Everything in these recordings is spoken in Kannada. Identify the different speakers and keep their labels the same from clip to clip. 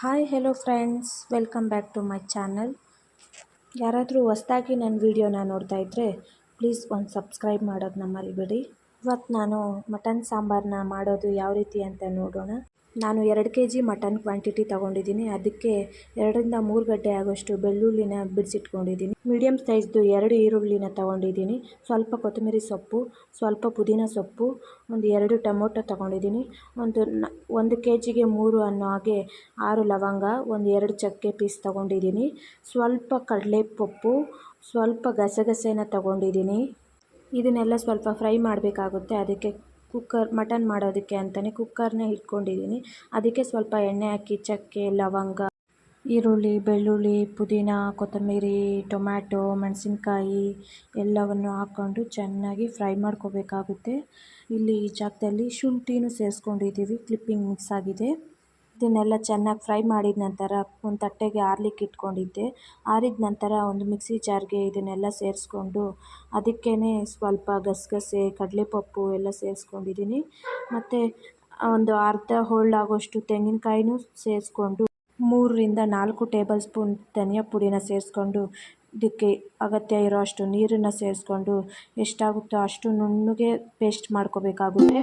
Speaker 1: Hi hello friends welcome back to my channel ಯಾರಾದರೂ ಹೊಸ್ದಾಗಿ ನನ್ನ ವೀಡಿಯೋನ ನೋಡ್ತಾ ಇದ್ದರೆ ಪ್ಲೀಸ್ ಒಂದು ಸಬ್ಸ್ಕ್ರೈಬ್ ಮಾಡೋದನ್ನ ಬಿಡಿ. ಇವತ್ತು ನಾನು ಮಟನ್ ಸಾಂಬಾರನ್ನ ಮಾಡೋದು ಯಾವ ರೀತಿ ಅಂತ ನೋಡೋಣ. ನಾನು ಎರಡು ಕೆ ಜಿ ಮಟನ್ ಕ್ವಾಂಟಿಟಿ ತಗೊಂಡಿದ್ದೀನಿ. ಅದಕ್ಕೆ ಎರಡರಿಂದ ಮೂರು ಗಡ್ಡೆ ಆಗೋಷ್ಟು ಬೆಳ್ಳುಳ್ಳಿನ ಬಿಡಿಸಿಟ್ಕೊಂಡಿದ್ದೀನಿ ಮೀಡಿಯಮ್ ಸೈಜ್ದು ಎರಡು ಈರುಳ್ಳಿನ ತೊಗೊಂಡಿದ್ದೀನಿ. ಸ್ವಲ್ಪ ಕೊತ್ತಂಬರಿ ಸೊಪ್ಪು, ಸ್ವಲ್ಪ ಪುದೀನ ಸೊಪ್ಪು, ಒಂದು ಎರಡು ಟೊಮೊಟೊ ತೊಗೊಂಡಿದ್ದೀನಿ. ಒಂದು ನ, ಒಂದು ಕೆ ಜಿಗೆ ಮೂರು ಅನ್ನೋ ಹಾಗೆ ಆರು ಲವಂಗ, ಒಂದು ಎರಡು ಚಕ್ಕೆ ಪೀಸ್ ತೊಗೊಂಡಿದ್ದೀನಿ. ಸ್ವಲ್ಪ ಕಡಲೆ ಪಪ್ಪು ಸ್ವಲ್ಪ ಗಸಗಸೆನ ತೊಗೊಂಡಿದ್ದೀನಿ. ಇದನ್ನೆಲ್ಲ ಸ್ವಲ್ಪ ಫ್ರೈ ಮಾಡಬೇಕಾಗುತ್ತೆ. ಅದಕ್ಕೆ ಕುಕ್ಕರ್ ಮಟನ್ ಮಾಡೋದಕ್ಕೆ ಅಂತಲೇ ಕುಕ್ಕರ್ನ ಇಟ್ಕೊಂಡಿದ್ದೀನಿ. ಅದಕ್ಕೆ ಸ್ವಲ್ಪ ಎಣ್ಣೆ ಹಾಕಿ, ಚಕ್ಕೆ, ಲವಂಗ, ಈರುಳ್ಳಿ, ಬೆಳ್ಳುಳ್ಳಿ, ಪುದೀನ, ಕೊತ್ತಂಬರಿ, ಟೊಮ್ಯಾಟೊ, ಮೆಣಸಿನ್ಕಾಯಿ ಎಲ್ಲವನ್ನು ಹಾಕ್ಕೊಂಡು ಚೆನ್ನಾಗಿ ಫ್ರೈ ಮಾಡ್ಕೋಬೇಕಾಗುತ್ತೆ. ಇಲ್ಲಿ ಈ ಜಾಗದಲ್ಲಿ ಶುಂಠಿನೂ ಸೇರಿಸ್ಕೊಂಡಿದ್ದೀವಿ. ಕ್ಲಿಪ್ಪಿಂಗ್ ಮಿಕ್ಸ್ ಆಗಿದೆ. ಇದನ್ನೆಲ್ಲ ಚೆನ್ನಾಗಿ ಫ್ರೈ ಮಾಡಿದ ನಂತರ ಒಂದು ತಟ್ಟೆಗೆ ಆರ್ಲಿಕ್ಕೆ ಇಟ್ಕೊಂಡಿದ್ದೆ. ಆರಿದ ನಂತರ ಒಂದು ಮಿಕ್ಸಿ ಜಾರ್ಗೆ ಇದನ್ನೆಲ್ಲ ಸೇರಿಸ್ಕೊಂಡು ಅದಕ್ಕೇ ಸ್ವಲ್ಪ ಗಸಗಸೆ, ಕಡಲೆಪಪ್ಪು ಎಲ್ಲ ಸೇರಿಸ್ಕೊಂಡಿದ್ದೀನಿ. ಮತ್ತು ಒಂದು ಅರ್ಧ ಹೋಳಾಗೋಷ್ಟು ತೆಂಗಿನಕಾಯಿನೂ ಸೇರಿಸ್ಕೊಂಡು ಮೂರರಿಂದ ನಾಲ್ಕು ಟೇಬಲ್ ಸ್ಪೂನ್ ಧನಿಯಾ ಪುಡಿನ ಸೇರಿಸ್ಕೊಂಡು ಇದಕ್ಕೆ ಅಗತ್ಯ ಇರೋ ಅಷ್ಟು ನೀರನ್ನು ಸೇರಿಸ್ಕೊಂಡು ಎಷ್ಟಾಗುತ್ತೋ ಅಷ್ಟು ನುಣ್ಣಗೆ ಪೇಸ್ಟ್ ಮಾಡ್ಕೋಬೇಕಾಗುತ್ತೆ.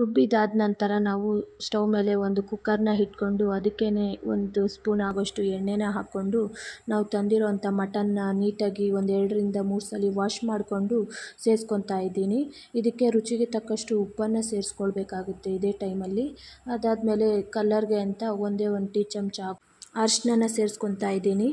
Speaker 1: ರುಬ್ಬಿದಾದ ನಂತರ ನಾವು ಸ್ಟವ್ ಮೇಲೆ ಒಂದು ಕುಕ್ಕರ್ನ ಇಟ್ಕೊಂಡು ಅದಕ್ಕೇ ಒಂದು ಸ್ಪೂನ್ ಆಗೋಷ್ಟು ಎಣ್ಣೆನ ಹಾಕ್ಕೊಂಡು ನಾವು ತಂದಿರೋವಂಥ ಮಟನ್ನ ನೀಟಾಗಿ ಒಂದು ಎರಡರಿಂದ ಮೂರು ಸಲ ವಾಶ್ ಮಾಡಿಕೊಂಡು ಸೇರಿಸ್ಕೊತಾ ಇದ್ದೀನಿ. ಇದಕ್ಕೆ ರುಚಿಗೆ ತಕ್ಕಷ್ಟು ಉಪ್ಪನ್ನು ಸೇರಿಸ್ಕೊಳ್ಬೇಕಾಗುತ್ತೆ ಇದೇ ಟೈಮಲ್ಲಿ. ಅದಾದಮೇಲೆ ಕಲ್ಲರ್ಗೆ ಅಂತ ಒಂದೇ ಒಂದು ಟೀ ಚಮಚ ಅರಿಶಿನ ಸೇರಿಸ್ಕೊತಾ ಇದ್ದೀನಿ.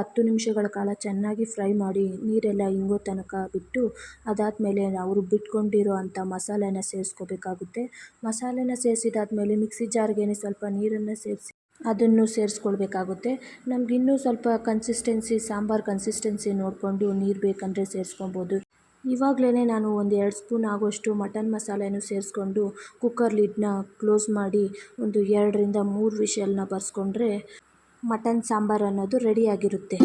Speaker 1: ಹತ್ತು ನಿಮಿಷಗಳ ಕಾಲ ಚೆನ್ನಾಗಿ ಫ್ರೈ ಮಾಡಿ ನೀರೆಲ್ಲ ಇಂಗೋ ತನಕ ಬಿಟ್ಟು ಅದಾದಮೇಲೆ ನಾವು ರುಬ್ಬಿಟ್ಕೊಂಡಿರೋ ಅಂಥ ಮಸಾಲೆನ ಸೇರಿಸ್ಕೋಬೇಕಾಗುತ್ತೆ. ಮಸಾಲೆನ ಸೇರಿಸಿದಾದ್ಮೇಲೆ ಮಿಕ್ಸಿ ಜಾರ್ಗೆ ಸ್ವಲ್ಪ ನೀರನ್ನು ಸೇರಿಸಿ ಅದನ್ನು ಸೇರಿಸ್ಕೊಳ್ಬೇಕಾಗುತ್ತೆ. ನಮ್ಗೆ ಇನ್ನೂ ಸ್ವಲ್ಪ ಕನ್ಸಿಸ್ಟೆನ್ಸಿ ಸಾಂಬಾರು ಕನ್ಸಿಸ್ಟೆನ್ಸಿ ನೋಡಿಕೊಂಡು ನೀರು ಬೇಕಂದರೆ ಸೇರಿಸ್ಕೊಬೋದು. ಇವಾಗಲೇ ನಾನು ಒಂದು ಎರಡು ಸ್ಪೂನ್ ಆಗೋಷ್ಟು ಮಟನ್ ಮಸಾಲೆನೂ ಸೇರಿಸ್ಕೊಂಡು ಕುಕ್ಕರ್ ಲಿಡ್ನ ಕ್ಲೋಸ್ ಮಾಡಿ ಒಂದು ಎರಡರಿಂದ ಮೂರು ವಿಷಲ್ನ ಬರ್ಸ್ಕೊಂಡ್ರೆ ಮಟನ್ ಸಾಂಬಾರು ಅನ್ನೋದು ರೆಡಿಯಾಗಿರುತ್ತೆ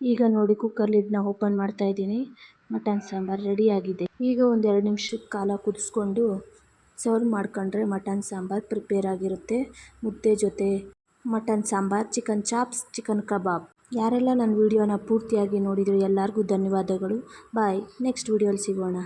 Speaker 1: ಈಗ ನೋಡಿ ಕುಕ್ಕರ್ ಲಿಡ್ನ ಓಪನ್ ಮಾಡ್ತಾ ಇದ್ದೀನಿ. ಮಟನ್ ಸಾಂಬಾರು ರೆಡಿಯಾಗಿದೆ ಈಗ ಒಂದು ಎರಡು ನಿಮಿಷದ ಕಾಲ ಕುದಿಸ್ಕೊಂಡು ಸರ್ವ್ ಮಾಡ್ಕೊಂಡ್ರೆ ಮಟನ್ ಸಾಂಬಾರು ಪ್ರಿಪೇರ್ ಆಗಿರುತ್ತೆ. ಮುದ್ದೆ ಜೊತೆ mutton sambar chicken chops chicken ಕಬಾಬ್ ಯಾರೆಲ್ಲ ನನ್ನ ವೀಡಿಯೋನ ಪೂರ್ತಿಯಾಗಿ ನೋಡಿದ್ರು ಎಲ್ಲರಿಗೂ ಧನ್ಯವಾದಗಳು. ಬಾಯ್. ನೆಕ್ಸ್ಟ್ ವೀಡಿಯೋಲಿ ಸಿಗೋಣ.